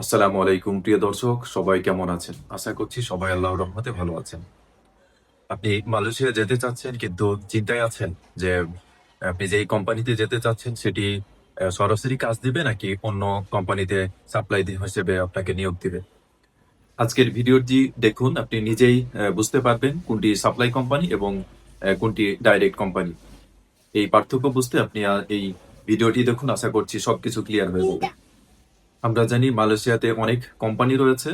আসসালামু আলাইকুম, প্রিয় দর্শক, সবাই কেমন আছেন? আশা করছি সবাই আল্লাহ রহমতে ভালো আছেন। আপনি মালয়েশিয়া যেতে চাচ্ছেন কিন্তু চিন্তায় আছেন যে আপনি যেই কোম্পানিতে যেতে চাচ্ছেন, সেটি সরাসরি কাজ দিবে নাকি অন্য কোম্পানিতে সাপ্লাই হিসেবে আপনাকে নিয়োগ দিবে? আজকের ভিডিওটি দেখুন, আপনি নিজেই বুঝতে পারবেন কোনটি সাপ্লাই কোম্পানি এবং কোনটি ডাইরেক্ট কোম্পানি। এই পার্থক্য বুঝতে আপনি এই ভিডিওটি দেখুন, আশা করছি সবকিছু ক্লিয়ার হয়ে যাবে। আমরা জানি মালয়েশিয়াতে অনেক কোম্পানি রয়েছে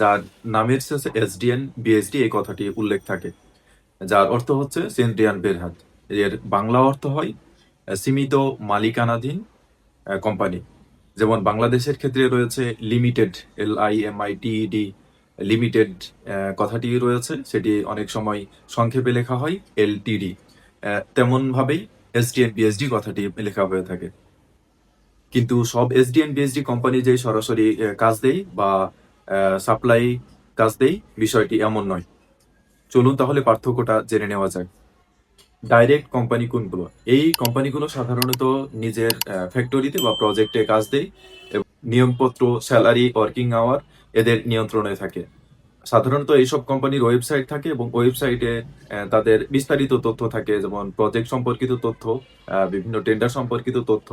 যার নামের শেষে এসডিএন, বিএসডি, এই কথাটি উল্লেখ থাকে। যার অর্থ হচ্ছে সেন্ট্রিয়ান বেরহাত এর বাংলা অর্থ হয় সীমিত মালিকানাধীন কোম্পানি। যেমন বাংলাদেশের ক্ষেত্রে রয়েছে limited L I M I T E D limited কথাটি রয়েছে, সেটি অনেক সময় সংক্ষেপে লেখা হয় এলটিডি তেমন ভাবেই এসডিএন, বিএসডি কথাটি লেখা হয়ে থাকে। কিন্তু সব এসডিএন বিএসডি কোম্পানি যে সরাসরি কাজ দেয় বা সাপ্লাই কাজ দেয় বিষয়টি এমন নয়। চলুন তাহলে পার্থক্যটা জেনে নেওয়া যায় ডাইরেক্ট কোম্পানি কোনগুলো? এই কোম্পানিগুলো সাধারণত নিজের ফ্যাক্টরিতে বা প্রজেক্টে কাজ দেয় নিয়মপত্র স্যালারি ওয়ার্কিং আওয়ার এদের নিয়ন্ত্রণে থাকে। সাধারণত এইসব কোম্পানির ওয়েবসাইট থাকে এবং ওয়েবসাইটে তাদের বিস্তারিত তথ্য থাকে। যেমন প্রজেক্ট সম্পর্কিত তথ্য বিভিন্ন টেন্ডার সম্পর্কিত তথ্য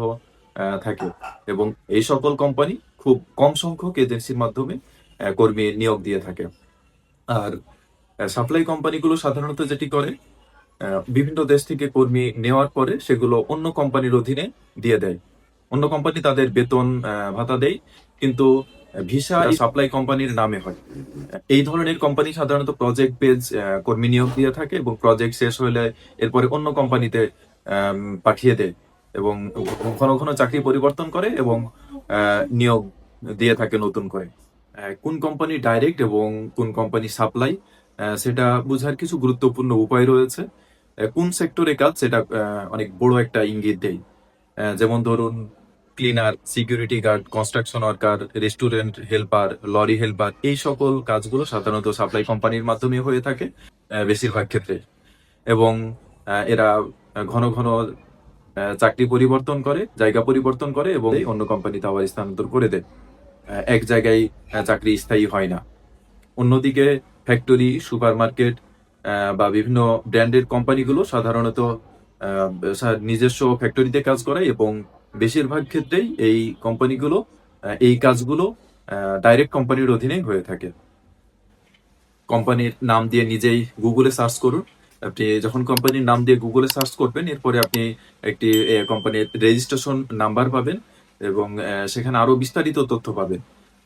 থাকে। এবং এই সকল কোম্পানি খুব কম সংখ্যক এজেন্সির মাধ্যমে কর্মী নিয়োগ দিয়ে থাকে। আর সাপ্লাই কোম্পানিগুলো সাধারণত যেটি করে বিভিন্ন দেশ থেকে কর্মী নেওয়ার পরে সেগুলো অন্য কোম্পানির অধীনে দিয়ে দেয়। অন্য কোম্পানি তাদের বেতন ভাতা দেয়, কিন্তু ভিসা সাপ্লাই কোম্পানির নামে হয়। এই ধরনের কোম্পানি সাধারণত প্রজেক্ট পেজ কর্মী নিয়োগ দিয়ে থাকে এবং প্রজেক্ট শেষ হলে এরপরে অন্য কোম্পানিতে পাঠিয়ে দেয়। এবং ঘন ঘন চাকরি পরিবর্তন করে এবং নিয়োগ দিয়ে থাকে নতুন করে। কোন কোম্পানি ডাইরেক্ট এবং কোন কোম্পানি সাপ্লাই সেটা বোঝার কিছু গুরুত্বপূর্ণ উপায় রয়েছে। কোন সেক্টরে কাজ সেটা অনেক বড় একটা ইঙ্গিত দেয়। যেমন ধরুন cleaner security guard construction worker restaurant helper lorry helper এই সকল কাজগুলো সাধারণত সাপ্লাই কোম্পানির মাধ্যমে হয়ে থাকে বেশিরভাগ ক্ষেত্রে। এবং এরা ঘন ঘন চাকরি পরিবর্তন করে, জায়গা পরিবর্তন করে এবং অন্য কোম্পানিতে আবার স্থানান্তর করে দেয়। এক জায়গায় চাকরি স্থায়ী হয় না। অন্যদিকে ফ্যাক্টরি সুপারমার্কেট বা বিভিন্ন ব্র্যান্ডের কোম্পানিগুলো সাধারণত নিজস্ব ফ্যাক্টরিতে কাজ করে এবং বেশিরভাগ ক্ষেত্রেই এই কোম্পানিগুলো এই কাজগুলো ডাইরেক্ট কোম্পানির অধীনে হয়ে থাকে। কোম্পানির নাম দিয়ে নিজেই গুগলে সার্চ করুন। আপনি যখন কোম্পানির নাম দিয়ে গুগলে সার্চ করবেন, এরপরে আপনি একটি কোম্পানির রেজিস্ট্রেশন নাম্বার পাবেন এবং সেখানে আরও বিস্তারিত তথ্য পাবেন।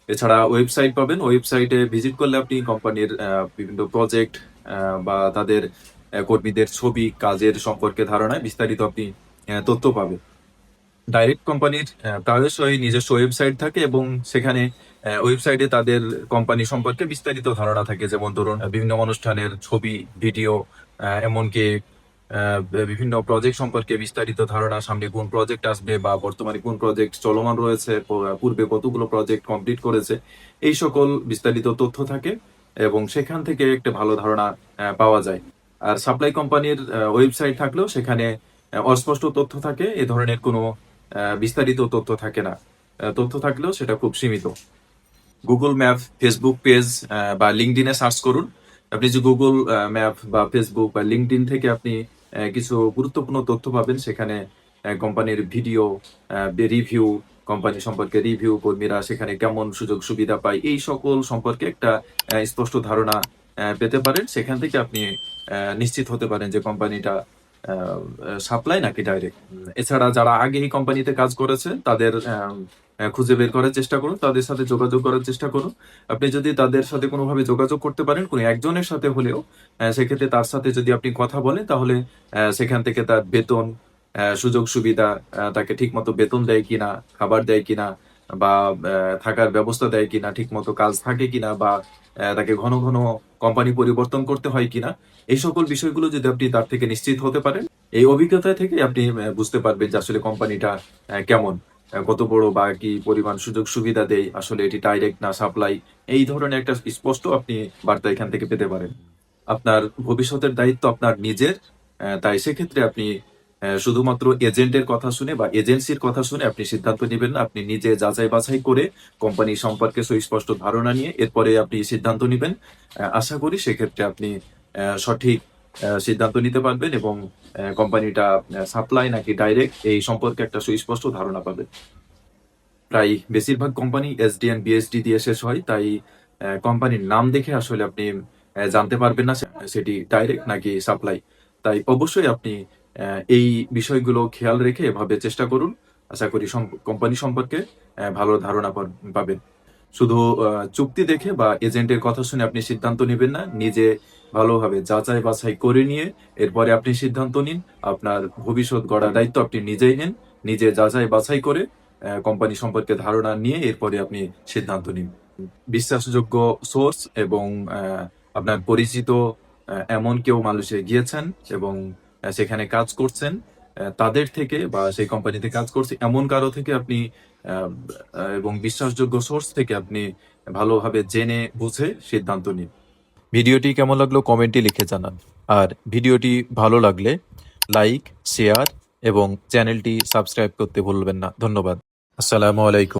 এছাড়া ওয়েবসাইট পাবেন। ওয়েবসাইটে ভিজিট করলে আপনি কোম্পানির বিভিন্ন প্রজেক্ট বা তাদের কর্মীদের ছবি, কাজের সম্পর্কে ধারণায় বিস্তারিত আপনি তথ্য পাবেন। ডাইরেক্ট কোম্পানির প্রায়শই নিজস্ব ওয়েবসাইট থাকে এবং সেখানে ওয়েবসাইটে তাদের কোম্পানি সম্পর্কে বিস্তারিত ধারণা থাকে। যেমন ধরুন বিভিন্ন অনুষ্ঠানের ছবি ভিডিও এমনকি বিভিন্ন প্রজেক্ট সম্পর্কে বিস্তারিত ধারণা, সামনে কোন প্রজেক্ট আসবে বা বর্তমানে কোন প্রজেক্ট চলমান রয়েছে পূর্বে কতগুলো প্রজেক্ট কমপ্লিট করেছে, এই সকল বিস্তারিত তথ্য থাকে এবং সেখান থেকে একটা ভালো ধারণা পাওয়া যায়। আর সাপ্লাই কোম্পানির ওয়েবসাইট থাকলেও সেখানে অস্পষ্ট তথ্য থাকে, এ ধরনের কোনো বিস্তারিত তথ্য থাকে না। তথ্য থাকলেও সেটা খুব সীমিত। গুগল ম্যাপ ফেসবুক পেজ বা লিঙ্কডিনে সার্চ করুন। আপনি যে গুগল ম্যাপ বা ফেসবুক বা লিঙ্কডিন থেকে আপনি আহ, কিছু গুরুত্বপূর্ণ তথ্য পাবেন সেখানে কোম্পানির ভিডিও রিভিউ কোম্পানি সম্পর্কে রিভিউ কর্মীরা সেখানে কেমন সুযোগ সুবিধা পায় এই সকল সম্পর্কে একটা স্পষ্ট ধারণা পেতে পারেন। সেখান থেকে আপনি নিশ্চিত হতে পারেন যে কোম্পানিটা সাপ্লাই নাকি ডাইরেক্ট এছাড়া যারা আগে এই কোম্পানিতে কাজ করেছে, তাদের খুঁজে বের করার চেষ্টা করুন, তাদের সাথে যোগাযোগ করার চেষ্টা করুন। আপনি যদি তাদের সাথে কোনোভাবে যোগাযোগ করতে পারেন, কোনো একজনের সাথে হলেও সেক্ষেত্রে তার সাথে যদি আপনি কথা বলেন, তাহলে সেখান থেকে তার বেতন সুযোগ সুবিধা তাকে ঠিক মতো বেতন দেয় কিনা, খাবার দেয় কিনা বা থাকার ব্যবস্থা দেয় কিনা ঠিক মতো কাজ থাকে কিনা বা তাকে ঘন ঘন কোম্পানি পরিবর্তন করতে হয় কিনা, এই সকল বিষয়গুলো যদি আপনি তার থেকে নিশ্চিত হতে পারেন, এই অভিজ্ঞতা থেকে আপনি বুঝতে পারবেন যে আসলে কোম্পানিটা কেমন কত বড় বা কি পরিমাণ সুযোগ সুবিধা দেয়, আসলে এটি ডাইরেক্ট না সাপ্লাই এই ধরনের একটা স্পষ্ট আপনি বার্তা এখান থেকে পেতে পারেন। আপনার ভবিষ্যতের দায়িত্ব আপনার নিজের তাই সেক্ষেত্রে আপনি শুধুমাত্র এজেন্টের কথা শুনে বা এজেন্সির কথা শুনে আপনি সিদ্ধান্ত নেবেন না। আপনি নিজে যাচাই বাছাই করে কোম্পানি সম্পর্কে সুস্পষ্ট ধারণা নিয়ে এরপরে আপনি সিদ্ধান্ত নেবেন। আশা করি সেক্ষেত্রে আপনি সঠিক সিদ্ধান্ত নিতে পারবেন এবং কোম্পানিটা সাপ্লাই নাকি ডাইরেক্ট এই সম্পর্কে একটা সুস্পষ্ট ধারণা পাবেন প্রায় বেশিরভাগ কোম্পানি এসডিএন বিএসডি দিয়ে শেষ হয়, তাই কোম্পানির নাম দেখে আসলে আপনি জানতে পারবেন না সেটি ডাইরেক্ট নাকি সাপ্লাই তাই অবশ্যই আপনি এই বিষয়গুলো খেয়াল রেখে এভাবে চেষ্টা করুন। আশা করি কোম্পানি সম্পর্কে ভালো ধারণা পাবেন। শুধু চুক্তি দেখে বা এজেন্টের কথা শুনে আপনি সিদ্ধান্ত নেবেন না। নিজে ভালোভাবে যাচাই বাছাই করে নিয়ে এরপরে আপনি সিদ্ধান্ত নিন। আপনার ভবিষ্যৎ গড়ার দায়িত্ব আপনি নিজেই নেন। নিজে যাচাই বাছাই করে কোম্পানি সম্পর্কে ধারণা নিয়ে এরপরে আপনি সিদ্ধান্ত নিন। বিশ্বাসযোগ্য সোর্স এবং আপনার পরিচিত এমন কেউ মানুষে গিয়েছেন এবং সেখানে কাজ করছেন তাদের থেকে বা সেই কোম্পানিতে কাজ করছে, এমন কারও থেকে আপনি এবং বিশ্বাসযোগ্য সোর্স থেকে আপনি ভালোভাবে জেনে বুঝে সিদ্ধান্ত নিন। ভিডিওটি কেমন লাগল কমেন্টে লিখে জানান। আর ভিডিওটি ভালো লাগলে লাইক শেয়ার এবং চ্যানেলটি সাবস্ক্রাইব করতে ভুলবেন না। ধন্যবাদ। আসসালামু আলাইকুম।